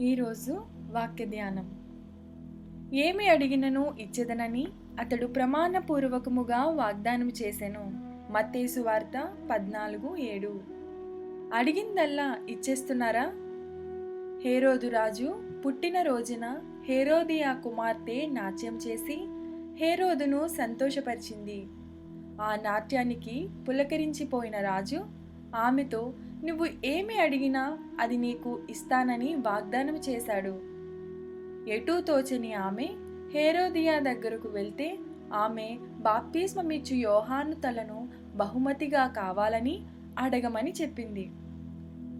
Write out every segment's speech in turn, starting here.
ఈరోజు వాక్య ధ్యానం. ఏమి అడిగినను ఇచ్చేదనని అతడు ప్రమాణపూర్వకముగా వాగ్దానం చేసెను. మత్తేసు వార్త పద్నాలుగు ఏడు. అడిగిందల్లా ఇచ్చేస్తున్నారా? హేరోదు రాజు పుట్టిన రోజున హేరోదియా కుమార్తె నాట్యం చేసి హేరోదును సంతోషపరిచింది. ఆ నాట్యానికి పులకరించిపోయిన రాజు ఆమెతో నువ్వు ఏమి అడిగినా అది నీకు ఇస్తానని వాగ్దానం చేశాడు. ఎటూ తోచని ఆమె హేరోదియా దగ్గరకు వెళ్తే ఆమె బాప్తిస్మమిచ్చు యోహాను తలను బహుమతిగా కావాలని అడగమని చెప్పింది.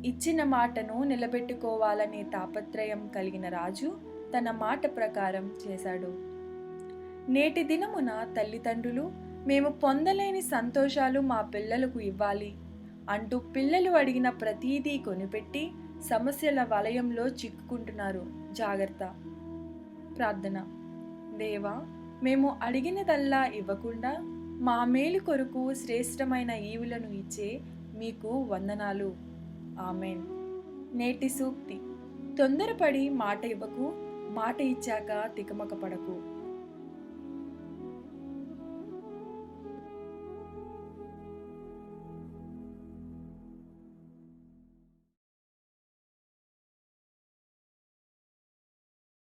ఇచ్చిన మాటను నిలబెట్టుకోవాలనే తాపత్రయం కలిగిన రాజు తన మాట ప్రకారం చేశాడు. నేటి దినమున తల్లిదండ్రులు మేము పొందలేని సంతోషాలు మా పిల్లలకు ఇవ్వాలి. అంటూ పిల్లలు అడిగిన ప్రతీదీ కొనిపెట్టి సమస్యల వలయంలో చిక్కుకుంటున్నారు. జాగ్రత్త. ప్రార్థన. దేవా మేము అడిగినదల్లా ఇవ్వకుండా మా మేలు కొరకు శ్రేష్టమైన ఈవులను ఇచ్చే మీకు వందనాలు. ఆమెన్. నేటి సూక్తి. తొందరపడి మాట ఇవ్వకు మాట ఇచ్చాక తికమక పడకు.